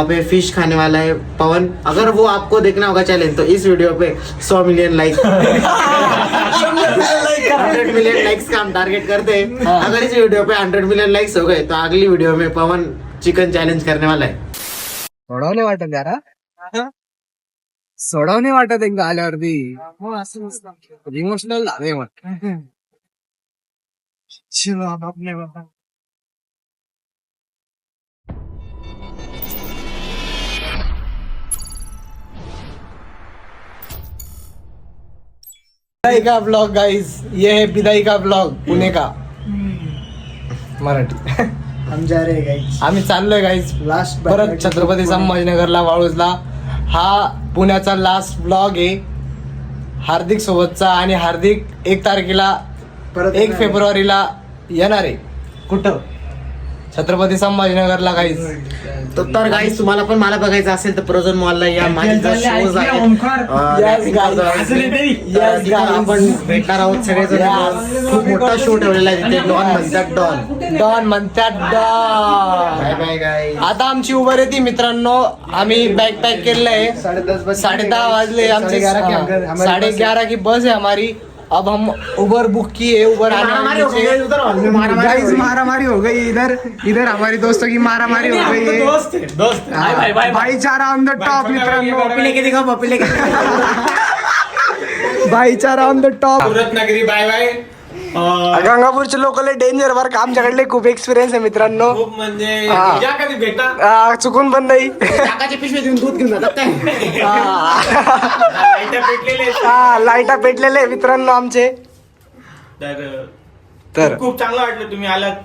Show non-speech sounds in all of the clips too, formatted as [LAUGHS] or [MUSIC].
वहाँ पे फिश खाने वाला है पवन। अगर वो आपको देखना होगा चैलेंज तो इस वीडियो पे 100 million like hundred million likes का हम टारगेट करते हैं। अगर इस वीडियो पे 100 मिलियन लाइक्स हो गए तो अगली वीडियो में पवन चिकन चैलेंज करने वाला है। सोडवणे वाटत यार सोडवणे वाटत एकदा आल्यावरती. इमोशनल झाले मग. विदाई का ब्लॉग गाइस ये है विदाई का ब्लॉग पुणे का। मराठी. हम जा रहे हैं गाइस आम्ही चाललोय गाईज लास्ट परत छत्रपती संभाजीनगरला वाळूजला. हा पुण्याचा लास्ट ब्लॉग आहे. हार्दिक सोबतचा आणि हार्दिक एक तारखेला परत एक फेब्रुवारीला येणार आहे. कुठं? छत्रपती संभाजीनगरला तो तर गाईस तुम्हाला पण मला बघायचं असेल तर प्रोझोन मॉलला या शोज. आपण भेटणार आहोत सगळेजण. खूप मोठा शो ठेवलेला आहे तिथे. डॉन म्हणतात डॉन डॉन म्हणतात बाय डॉन बाय गाय आता आमची उबर येते मित्रांनो. आम्ही बॅग पॅक केलेलं आहे. साढ़े दस बजे साढ़े दस वाजले आमचे. साढ़े ग्यारह की बस है। ग्यारह की बस है हमारी. अब हम उबर बुक किए उबर मारामारी हो गई है। हो। मारामारी हो गई इधर इधर हमारी दोस्तों की मारामारी हो गई। है हाँ, भाईचारा ऑन द टॉप मित्रांनो पप्पी लेके दिखाओ पप्पी लेके [LAUGHS] भाईचारा on the top Ratnagiri bye bye गंगापूरचे लोक डेंजर बर का? आमच्याकडले खूप एक्सपिरियन्स आहे मित्रांनो. खूप म्हणजे हा. या कधी भेटा? आ, चुकून पण नाही. टाकाची पिशवी देऊन दूध घेऊन जातात काय? [LAUGHS] लाईटा पेटलेले आहेत. हा लाईटा पेटलेले मित्रांनो आमचे. तर तर. खूप चांगलं वाटलं तुम्ही आलात.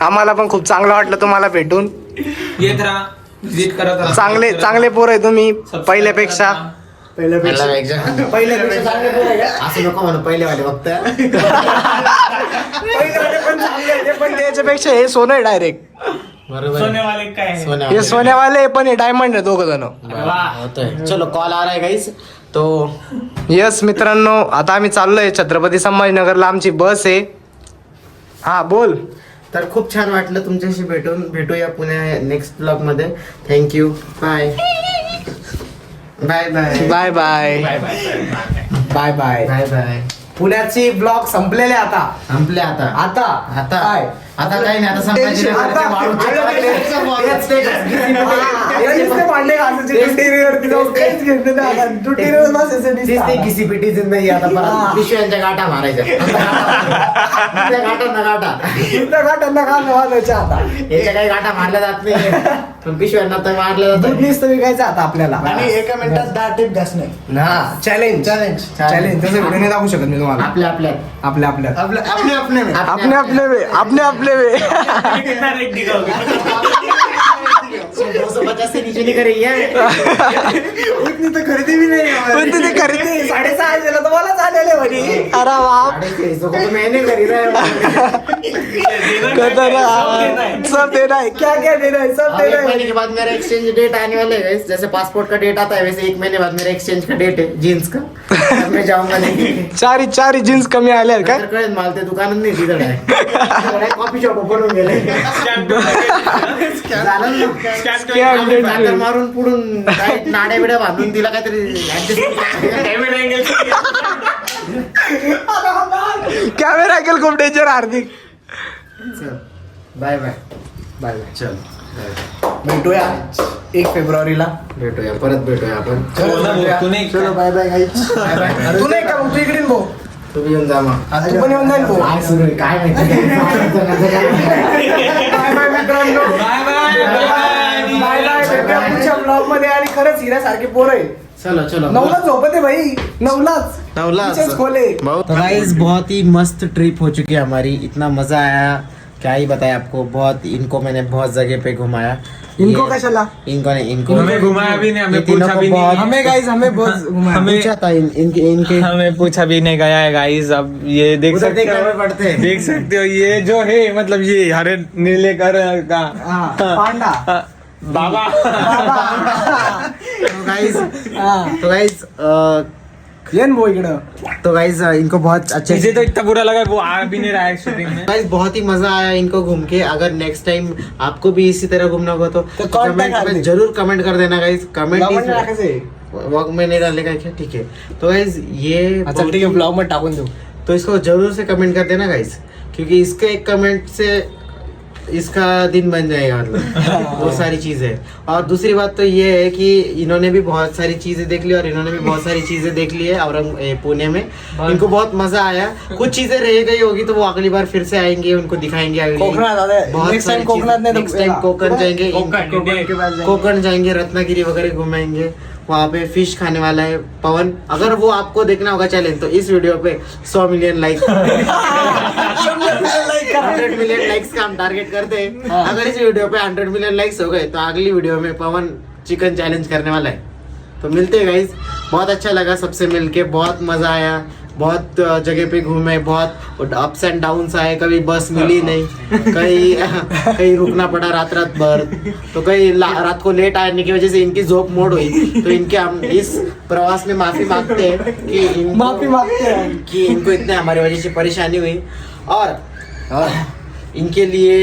आम्हाला पण खूप चांगलं वाटलं तुम्हाला भेटून. येत राहा विजिट करत राहा. चांगले चांगले पोर आहे तुम्ही पहिल्यापेक्षा. पहिल्यापेक्षा पहिल्यापेक्षा चांगले पोरं आहे का? असं नको म्हणू पहिले वाले फक्त. पहिल्यावाले पण चांगले आहे, ते पण त्याच्यापेक्षा हे सोनं आहे डायरेक्ट बरोबर. सोनेवाले काय आहे? सोन्या हे सोन्यावाले पण हे डायमंड आहे दोघ जण. होतोय. चलो कॉल आ रहा है गाइस तो यस मित्रांनो आता आम्ही चाललोय छत्रपती संभाजीनगरला. आमची बस आहे. हा बोल. तर खूप छान वाटलं तुमच्याशी भेटून. भेटूया पुण्या नेक्स्ट ब्लॉगमध्ये. Thank you bye bye bye bye bye bye bye bye bye bye bye पुण्याची ब्लॉग संपलेले आता. संपले आता. आता. आता. काय? आता काही नाही आता संभाजी आता- नगरचे वाळूचे आता- लागले. तेच- ते घिसीपिटी जिंदगी आता परत पिशव्यांच्या गाठा मारायच्या. त्या गाठांना गाठा. याच्या काही गाठा मारल्या जात नाही. पण पिशव्यांना तर मारल्या जातात. विकायचं आता आपल्याला. आणि एका मिनिटात दहा टिप घास नाही. हा चॅलेंज चॅलेंज चॅलेंज तसं व्हिडिओ नाही दाखवू शकत मी तुम्हाला. आपल्या आपल्यात आपल्या आपल्या. आपले अपने अपने में अपने कितने में [LAUGHS] [LAUGHS] [LAUGHS] पचास से नीचे नहीं करेंगे उतनी तो खरीदी भी नहीं है पण तिथे खरेदी. साडेसहा हजार तर मला म्हणे. अरे बाप. मैंने खरीदा है सब देना है क्या क्या देना है? सब अब एक देना है. महीने के बाद मेरा एक्सचेंज डेट आने वाले है जैसे पासपोर्ट का डेट आता है वैसे एक महीने बाद मेरा एक्सचेंज का डेट है जीन्स का. तब मैं जाऊंगा लेके चारी चारी जीन्स कमी आल्या का? नंतर कळेल मला ते दुकानात नाही तिथं आहे कॉफी शॉप ओपन होऊन गेले झालं ना. केलं. मारून पुढून काय नाड्या बिड्या बांधून तिला काहीतरी कॅमेरा केल खूप danger Hardik. Bye bye bye bye चल. भेटूया. एक फेब्रुवारीला. भेटूया. परत भेटूया आपण. नाही चलो बाय बाय गाइस तू नाही का? मग तू इकडे भाऊ तुम्ही येऊन जा मग. तू पण येऊन जाईल भाऊ काय सुरू आहे? काय माहिती? [LAUGHS] बाय बाय मित्रांनो. बाय बाय बाय बाय भेटूया पुढच्या ब्लॉगमध्ये आणि खरंच हिऱ्यासारखे पोर आहे चलो चलो. नऊलाच झोपते भाई. नऊलाच नवलाच. विशेष खोले. तो गाइस बहुत ही मस्त ट्रिप हो चुकी है हमारी. इतना मजा आया. क्या ही बताया आपको? बहुत इनको मैंने बहुत जगह पे घुमाया. इनको कशाला? इनको नहीं इनको हमें घुमाया भी नहीं, हमें पूछा भी नहीं। हमें गाइस हमें बहुत घुमाया। हमें- पूछा था इन, इनके इनके हमें पूछा भी नहीं गया है गाइस अब ये देख सकते हो। पड़ते हैं। देख सकते हो ये जो है मतलब ये हरे नीले कलर का। हाँ, पांडा। बाबा। तो गाइस हाँ. तो ये इकडं? तो गाइज़ इनको बहुत अच्छे मुझे तो इतना बुरा लगा वो आ भी नहीं रहा है शूटिंग में। गाइस बहुत ही मज़ा आया इनको घूम के। अगर नेक्स्ट टाइम आपको भी इसी तरह घूमना होगा तो तो कमेंट कर में ज़रूर कमेंट कर देना मध्ये कमेंट. वॉक में नहीं डालेगा क्या? ठीक है। तो गाइस ये अच्छा ठीक ही- ब्लॉग मध्ये टाकून देऊ तो इसको ज़रूर से कमेंट कर देना गाइस क्योंकि इसके एक कमेंट से इसका दिन बन जाएगा मतलब। वो सारी चीज़ें। और दूसरी बात तो ये है कि इन्होंने भी बहुत सारी चीज़ें देख ली और इन्होंने भी बहुत सारी चीज़ें देख ली है औरंग पुणे में। इनको बहुत मज़ा आया। कुछ चीज़ें रह गई होगी तो वो अगली बार फिर से आएँगे उनको दिखाएँगे बहुत टाइम कोकण जाएँगे. कोकण जाएँगे रत्नागिरी वगैरह घुमाएँगे। वहाँ पे फ़िश खाने वाला है पवन। अगर वो आपको देखना होगा चैलेंज तो इस वीडियो पे सौ million like hundred million likes का हम टारगेट करते हैं। अगर इस वीडियो पे हंड्रेड मिलियन लाइक्स हो गए तो अगली वीडियो में पवन चिकन चैलेंज करने वाला है। तो मिलते हैं गाइज़ बहुत अच्छा लगा सबसे मिलके बहुत मज़ा आया। बहुत जगह पे घूमे बहुत अप्स एंड डाउन्स आए कभी बस मिली नहीं कहीं कहीं रुकना पड़ा रात रात भर तो कहीं रात को लेट आने की वजह से इनकी जोक मोड़ हुई तो इनके हम इस प्रवास में माफी मांगते हैं कि इनको- माफी मांगते हैं। कि इनको इतने हमारी वजह से परेशानी हुई। और? इनके लिए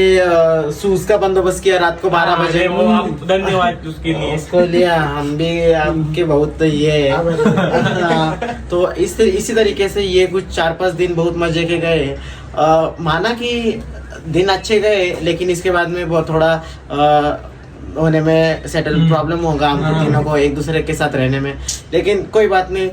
सूज शूज़ का बंदोबस्त किया रात को बारह बजे। वो आप धन्यवाद उसके लिए। उसको लिया हम भी आपके बहुत तो ये है। हाँ, तो इस इसी तरीके से ये कुछ चार पाँच दिन बहुत मज़े के गए। माना कि दिन अच्छे गए लेकिन इसके बाद में बहुत थोड़ा होने में सेटल प्रॉब्लम होगा हमको तीनों को एक दूसरे के साथ रहने में। लेकिन कोई बात नहीं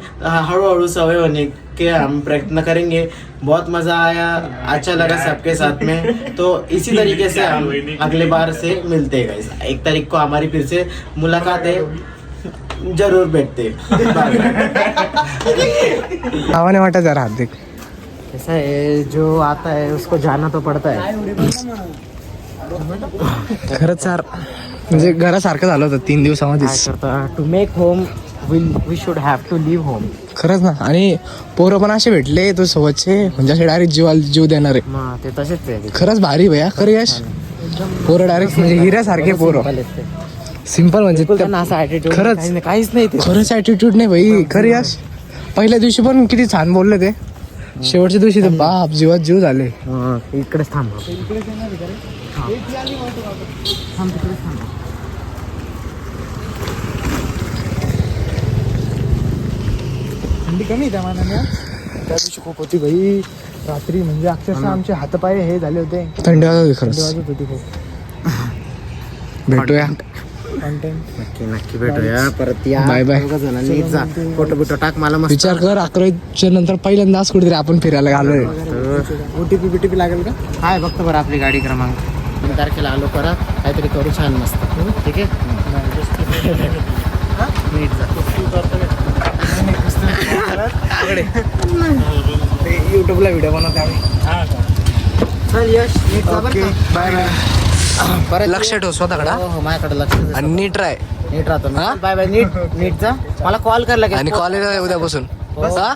हड़ू हड़ू सवय होने के हम प्रयत्न करेंगे। बहुत मजा आया अच्छा लगा सबके साथ में। तो इसी तरीके से हम अगले बार से मिलते हैं. एक तारीख को हमारी फिर से मुलाकात है। जरूर बैठते हैं. [LAUGHS] Bye. नावाने वाटत जरा हार्दिक ऐसा है जो आता है उसको जाना तो पड़ता है। खरंच यार। म्हणजे घरासारखं झालं होतं तीन दिवसामध्येच. To make home will we should have to live home खरंच ना. आणि पोरं पण असे भेटले तो सोबतचे म्हणजे असे डायरेक्ट जीवाला जीव देणारे. ते तसेच आहे. खरंच भारी भैया खरं यश. पोरं डायरेक्ट म्हणजे हिऱ्यासारखे पोरं. सिंपल म्हणजे ऍटिट्यूड खरंच. काहीच नाही ते. खरंच ऍटिट्यूड नाही भाई खरं यश. पहिल्या दिवशी पण किती छान बोलले ते. शेवटच्या दिवशी तर बाप जीवात जीव झाले. हा, इकडेच थांब. थंडी कमी त्या मानाने. त्या दिवशी खूप होती भाई रात्री म्हणजे अक्षरशः आमचे हातपाय हे झाले होते. थंडी वाजत वाजत होती खूप. भेटूया. नक्की नक्की भेटूया. परत या. जा. फोटो बिटो टाक मला मस्त. विचार कर अकराच्या नंतर पहिल्यांदाच कुठेतरी आपण फिरायला घालोय ओटीपी बीटीपी लागेल का? हाय बघतो बरं आपली गाडी क्रमांक. तीन तारखेला आलो करा काहीतरी करू छान मस्त. ठीक आहे? [LAUGHS] नीट जा. युट्यूबला व्हिडिओ बनवते आम्ही. चल यश. बाय बाय परत लक्ष ठेव स्वतःकडे. हो हो माझ्याकडे लक्ष. आणि नीट राय नीट राहतो. हा? बाय बाय नीट [LAUGHS] नीट जा. मला कॉल कर लगेच. आणि कॉलेज आहे उद्यापासून. हा.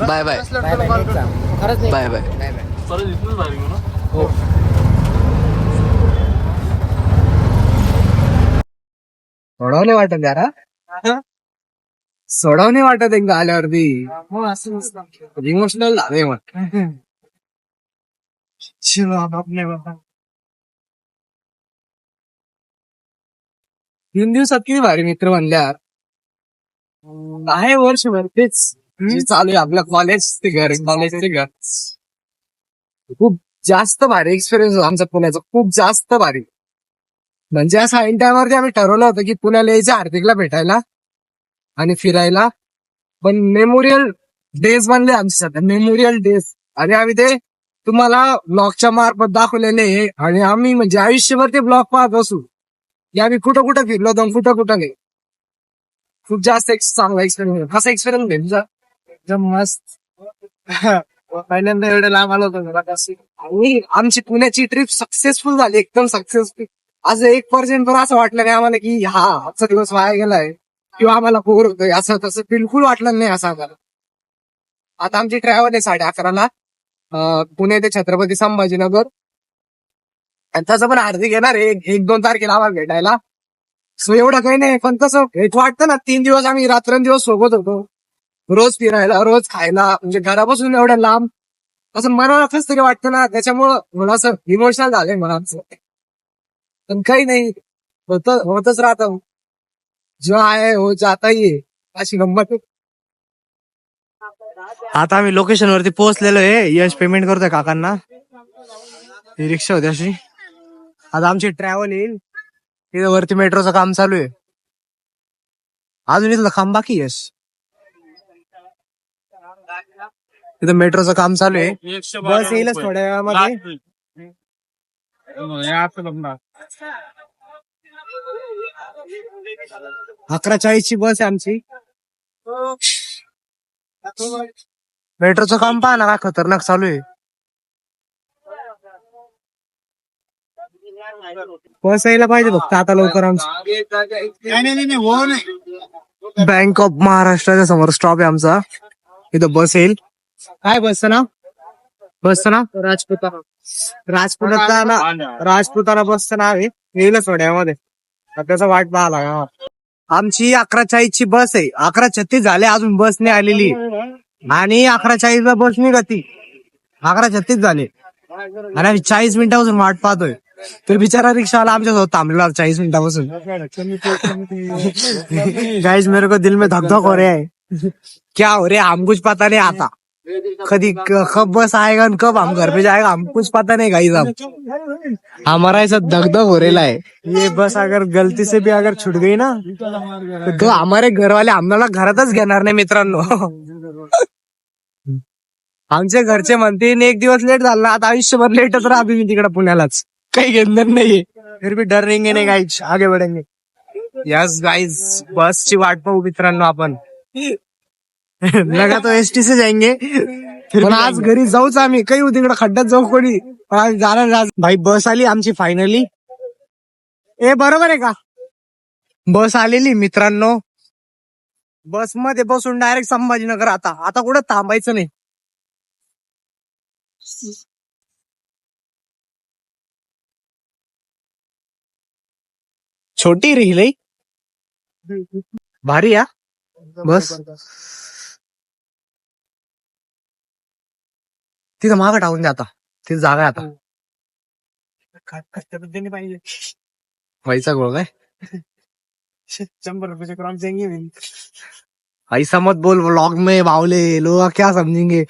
बाय बाय खरंच बाय बाय बाय बाय परत इथूनच भारी घेऊ ना? सोडवणे वाटत यार सोडवणे वाटत एकदा आल्यावरती. इमोशनल झाले मग. तीन दिवसात किती भारी मित्र बनले यार आहे वर्षभर तेच. चालू आहे आपलं कॉलेज ते घर कॉलेज ते घर. खूप जास्त भारी एक्सपिरियन्स होता आमचा पुण्याचा. खूप जास्त भारी. म्हणजे असं ऐन टायमावरती आम्ही ठरवलं होतं की पुण्याला यायचं हार्दिकला भेटायला. आणि फिरायला. पण मेमोरियल डेज बनले आमचे सध्या. मेमोरियल डेज आणि आम्ही ते तुम्हाला ब्लॉगच्या मार्फत दाखवलेले आहे. आणि आम्ही म्हणजे आयुष्यभर ते ब्लॉग पाहत असू. की आम्ही कुठं कुठं फिरलो आणि कुठं कुठं नाही. खूप जास्त चांगला एक्सपिरियन्स कसा एक्सपिरियन्स भेट तुझा? एकदम मस्त. पहिल्यांदा एवढं लांब आलो होतो. आणि आमची पुण्याची ट्रिप सक्सेसफुल झाली. एकदम सक्सेसफुल आज एक पर्सेंट पण असं वाटलं नाही आम्हाला की हा आजचा दिवस वाया गेलाय. किंवा आम्हाला बोर होतोय असं तसं बिलकुल वाटलं नाही असं आम्हाला. आता आमची ट्रॅव्हल आहे साडे अकराला पुणे ते छत्रपती संभाजीनगर. आणि तसं पण हार्दिक येणार आहे एक- एक दोन तारखेला आम्हाला भेटायला. सो एवढं काही नाही पण कसं भेट वाटतं ना तीन दिवस आम्ही रात्रंदिवस सोबत होतो. रोज फिरायला रोज खायला म्हणजे घरापासून एवढ्या लांब. असं मनाला कसं तरी वाटतं ना त्याच्यामुळं मला असं इमोशनल झालंय मला पण काही नाही होत होतच राहतं. जो आहे हो जाता ये अशी गंमत आता आम्ही लोकेशन वरती पोहोचलेलो आहे. यश पेमेंट करतोय काकांना. ही रिक्षा होती अशी. आता आमची ट्रॅव्हल येईल. तिथं वरती मेट्रोचं काम चालू आहे. अजून इथलं काम बाकी आहे, यश. तिथं मेट्रोचं काम चालू आहे. बस येईलच थोड्या वेळामध्ये. अकरा चाळीसची बस आहे आमची. मेट्रोचं काम पहा ना काय खतरनाक चालू आहे. बस यायला पाहिजे फक्त आता लवकर आमची. बँक ऑफ महाराष्ट्राच्या समोर स्टॉप आहे आमचा. इथं बस येईल. काय बसचं नाव? बसचं नाव? राजपुता राजपुताना राजपुताना बसचं नाव आहे. येईलच थोड्यामध्ये आता त्याचा वाट पाहा लागा आमची अकरा चाळीसची बस आहे. अकरा छत्तीस झाले अजून बस नाही आलेली. आणि अकरा चाळीस ला बस निघती. अकरा छत्तीस झाले. आणि आम्ही चाळीस मिनिटापासून वाट पाहतोय. तर बिचारा रिक्षावाला आमच्यासोबत थांबलेला चाळीस मिनिटापासून. [LAUGHS] चाळीस मेरे को दिल में धक धक हो रे है. क्या हो रे है? हम कुछ पता नाही आता. कभी क- कब बस आएगा और कब हम घर पे जाएगा हम कुछ पता नहीं गाइस हम हमारा ऐसा दगदग हो रहा है। ये बस अगर गलती से भी अगर छूट गई ना तो हमारे घर वाले आम्हाला घरातच घेणार नाही मित्रांनो. आमचे घरचे म्हणतील एक दिवस लेट झाला आता आयुष्यभर लेटच राहतो मी तिकडे पुण्यालाच. काही घेणार नाहीये. फिर भी डर रेंगे नाही गाईच आगे बढेंगे. यस गाईज बसची वाट पाहू मित्रांनो आपण. [LAUGHS] लगा तो एसटी से जाएंगे पण आज घरी जाऊच आम्ही. काही तिकडे खड्ड्यात जाऊ कोणी. पण आज जाणार आज. भाई बस आली आमची फायनली ए बरोबर आहे का? बस आलेली मित्रांनो. बसमध्ये बसून डायरेक्ट संभाजीनगर आता. आता कुठं थांबायचं नाही. छोटी रही भारी या बस. तिथं मागं टाकून द्या आता. तिथं जागा आहे आता. पाहिजे. व्हायचा गोळ काय? शंभर रुपये क्रॉप देंगे ऐसा मत बोल व्लॉग में बावले लोग क्या समजेंगे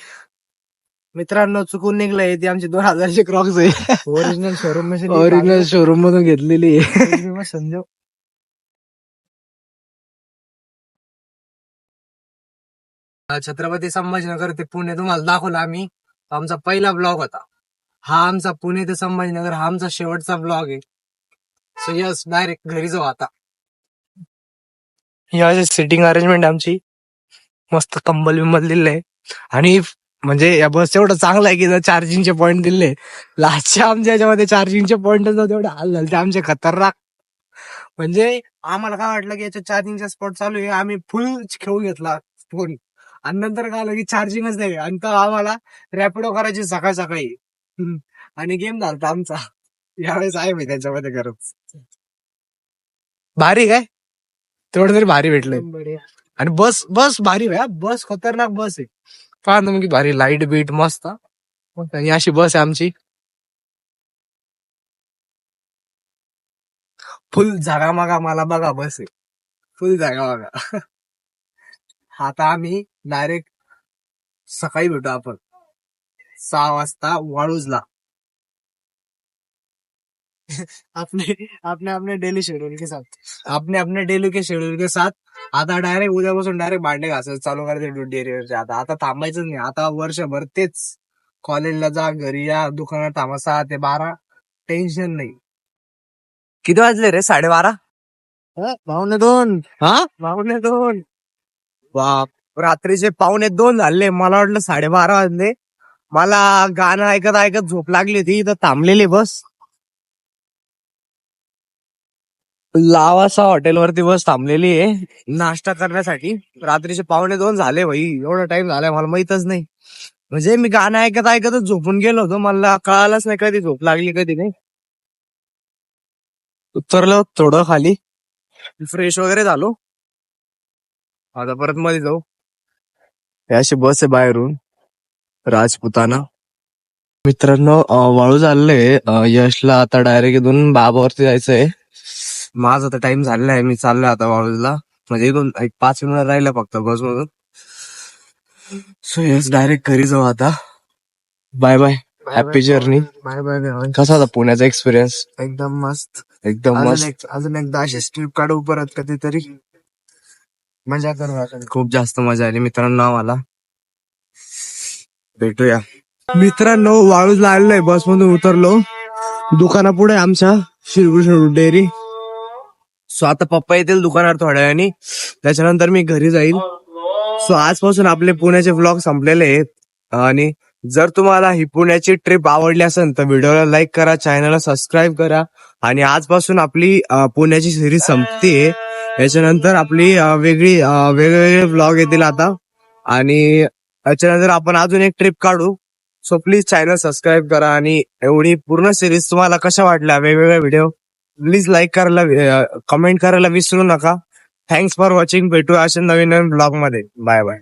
मित्रांनो चुकून निघलंय ते आमचे दोन हजारचे क्रॉक्स आहे. ओरिजिनल शोरूम में से ओरिजिनल शोरूम मधून घेतलेली आहे. संजो छत्रपती संभाजीनगर ते पुणे तुम्हाला दाखवला आम्ही. आमचा पहिला ब्लॉग होता. हा आमचा पुणे ते संभाजीनगर हा आमचा शेवटचा ब्लॉग आहे. सो यस डायरेक्ट घरी जाऊ आता. या सिटिंग अरेंजमेंट आमची मस्त कंबल बिंबल दिले आणि म्हणजे या बस एवढं चांगलं आहे की चार्जिंगचे पॉईंट दिले. लास्टच्या आमच्या याच्यामध्ये चार्जिंगचे पॉइंट तेवढे हाल झाले. ते आमचे खतरनाक. म्हणजे आम्हाला काय वाटलं की याच्या चार्जिंगचा स्पॉट चालू आहे? आम्ही फुल खेळून घेतला. फोन आणि नंतर काय आलं की चार्जिंगच नाही. आणि तर आम्हाला रॅपिडो करायची सकाळ सकाळी. आणि गेम झालता आमचा. यावेळेस आहे मी त्याच्यामध्ये करत भारी काय? तेवढं तरी भारी भेटलंय. आणि बस बस भारी आहे. बस खतरनाक बस आहे. पहा तुम्ही की भारी लाइट बीट मस्त. आणि अशी बस आहे आमची. फुल जागा मागा मला बघा बस आहे. फुल जागा बघा आता आम्ही डायरेक्ट सकाळी भेटू आपण. सहा वाजता वाळूजला. अपने अपने अपने डेली शेड्यूल के साथ. अपने अपने डेली के शेड्यूल के साथ. आता डायरेक्ट उद्यापासून डायरेक्ट भांडे घासायचं चालू करायचे एरियावरचे आता आता थांबायचं नाही. आता वर्षभर तेच. कॉलेजला जा घरी या दुकानात थांबा सहा ते बारा. टेन्शन नाही. किती वाजले रे? साडेबारा? पावणे दोन. हा? पावणे दोन. बाप. रात्रीचे पावणे दोन झाले मला वाटलं साडेबारा वाजले. मला गाणं ऐकत ऐकत झोप लागली होती इथं थांबलेली बस. लावासा हॉटेलवरती बस थांबलेली आहे नाश्ता करण्यासाठी. रात्रीचे पावणे दोन झाले भाई एवढा टाइम झालाय मला माहितच नाही. म्हणजे मी गाणं ऐकत ऐकतच झोपून गेलो होतो मला कळालंच नाही कधी झोप लागली कधी नाही. उतरलो थोडं खाली फ्रेश वगैरे झालो. आता परत मध्ये जाऊ. हे अशी बस आहे बाहेरून. राजपुताना. मित्रांनो वाळू चाललंय यशला आता डायरेक्ट इथून बाबावरती जायचंय. माझा आता टाइम झालेला आहे. मी चाललोय आता वाळूला. म्हणजे इथून एक पाच मिनिट राहिलं फक्त बस मधून सो यस डायरेक्ट घरी जाऊ आता. Bye bye happy journey bye bye कसा होता पुण्याचा एक्सपिरियन्स एकदम मस्त. एकदम मस्त. अजून एकदा अशी ट्रिप काढू परत कधीतरी. मजा करू आपण. खूप जास्त मजा आली. मित्रांनो आम्हाला भेटूया. मित्रांनो वाळूला आलेलोय बस मधून उतरलो. दुकानापुढे आमच्या श्रीकृष्ण डेअरी. सो आता पप्पा येतील दुकानावर थोड्या वेळाने. त्याच्यानंतर मी घरी जाईल. सो आजपासून आपले पुण्याचे व्लॉग संपलेले आहेत. आणि जर तुम्हाला ही पुण्याची ट्रिप आवडली असेल तर व्हिडिओला लाईक करा चॅनलला सबस्क्राईब करा. आणि आजपासून आपली पुण्याची सिरीज संपते याच्यानंतर आपली वेगळी वेगवेगळे ब्लॉग येतील आता. आणि त्याच्यानंतर आपण अजून एक ट्रिप काढू. सो प्लीज चॅनल सबस्क्राईब करा आणि एवढी पूर्ण सिरीज तुम्हाला कशा वाटल्या वेगवेगळ्या व्हिडिओ प्लीज लाईक करायला कमेंट करायला विसरू नका. थँक्स फॉर वॉचिंग भेटू अशा नवीन नवीन ब्लॉगमध्ये. Bye bye